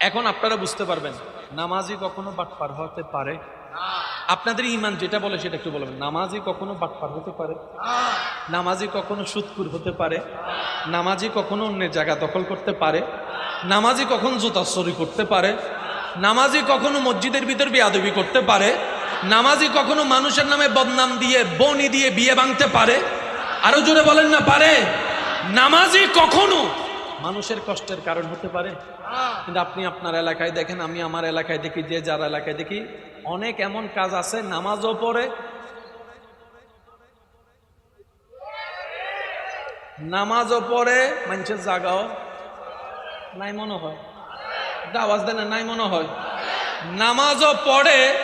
এখন আপনারা বুঝতে পারবেন, নামাজি কখনো বাটপার হতে পারে। আপনাদের ইমান যেটা বলে সেটা একটু বলবেন। নামাজি কখনো বাটপার হতে পারে? নামাজি কখনো সুদকুর হতে পারে? নামাজি কখনো অন্যের জায়গা দখল করতে পারে? নামাজি কখন জুতা করতে পারে? নামাজি কখনো মসজিদের ভিতর বিয়াদবি করতে পারে? নামাজি কখনো মানুষের নামে বদনাম দিয়ে, বনি দিয়ে বিয়ে ভাঙতে পারে? আরও জোরে বলেন না, পারে? নামাজি কখনো মানুষের কষ্টের কারণ হতে পারে। কিন্তু আপনি আপনার এলাকায় দেখেন, আমি আমার এলাকায় দেখি, যে যার এলাকায় দেখি, অনেক এমন কাজ আছে, নামাজও পড়ে। নামাজও পড়ে, মানুষের জাগাও নাই মনে হয়। এটা আওয়াজ দেন নাই মনে হয়। নামাজও পড়ে,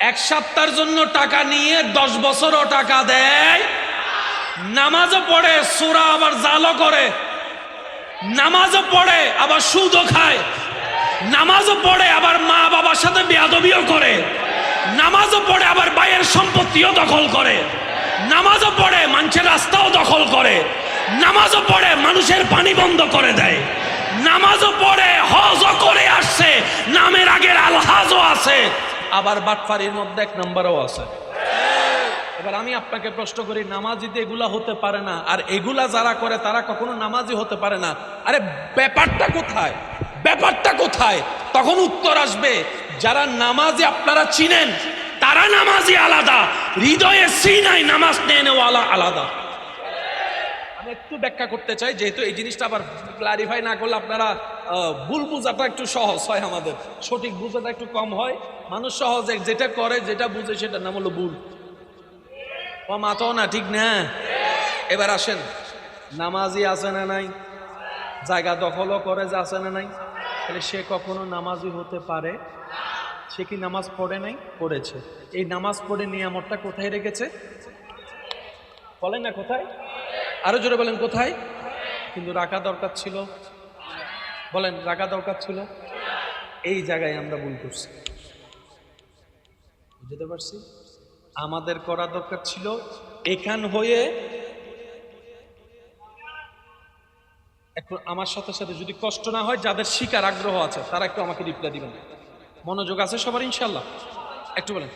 এক সপ্তাহের জন্য টাকা নিয়ে দশ বছরও টাকা দেয়। নামাজও পড়ে, সুরা আবার জালও করে। নামাজও পড়ে, আবার সুদও খায়। নামাজও পড়ে, আবার মা বাবার সাথে বেয়াদবিও করে। নামাজও পড়ে, আবার বাইয়ের সম্পত্তিও দখল করে। নামাজও পড়ে, মানুষের রাস্তাও দখল করে। নামাজও পড়ে, মানুষের পানি বন্ধ করে দেয়। নামাজও পড়ে, হজও করে আসছে, নামের আগের আলহাজও আছে। আবার বাটফারির মধ্যে এক নম্বরও আছে। এবার আমি আপনাকে প্রশ্ন করি, নামাজিতে এগুলা হতে পারে না? আর এগুলা যারা করে, তারা কখনো নামাজি হতে পারে না? আরে, ব্যাপারটা কোথায়? ব্যাপারটা কোথায়? তখন উত্তর আসবে, যারা নামাজি আপনারা চিনেন, তারা নামাজি আলাদা। হৃদয়ে সিনাই নামাজ নেওয়ালা আলাদা। আমি একটু ব্যাখ্যা করতে চাই, যেহেতু এই জিনিসটা আবার ক্লারিফাই না করলে আপনারা ভুল বুঝাটা একটু সহজ হয় আমাদের। সঠিক বুঝাটা একটু কম হয়। মানুষ সহজে যেটা করে, যেটা বুঝে, সেটার নাম হলো ভুল। ও না, ঠিক না? এবার আসেন। নামাজি আছে না নাই? জায়গা দখলও করে যে আছে না নাই? তাহলে সে কখনো নামাজি হতে পারে? সে কি নামাজ পড়ে নাই? পড়েছে। এই নামাজ পড়ে নিয়ামতটা কোথায় রেখেছে? বলেন না, কোথায়? আরও জোরে বলেন, কোথায়? কিন্তু রাখা দরকার ছিল। বলেন, রাখা দরকার ছিল? এই জায়গায় আমরা ভুল করছি। বুঝতে পারছি? আমাদের করা দরকার ছিল এখান হয়ে একটু আমার সাথে সাথে যদি কষ্ট না হয়, যাদের শিকার আগ্রহ আছে, তারা একটু আমাকে রিপ্লাই দিবেন। মনোযোগ আছে সবার ইনশাল্লাহ একটু বলেন।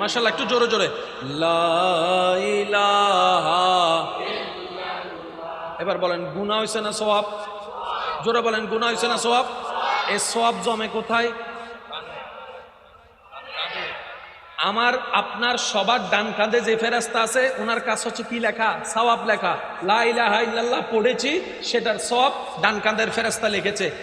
মাশাআল্লাহ, একটু জোরে জোরে। লা ইলাহা এবার বলেন গুনা হয়েছে না সোয়াব জোরে বলেন গুনা হয়েছে না সোয়াব এ সোয়াব জমে কোথায়? আমার, আপনার সবার ডান কাঁধে যে ফেরাস্তা আছে ওনার কাছ হচ্ছে কি লেখা? সওয়াব লেখা। লাইলা পড়েছি, সেটার সব ডান কাঁধের ফেরাস্তা লিখেছে।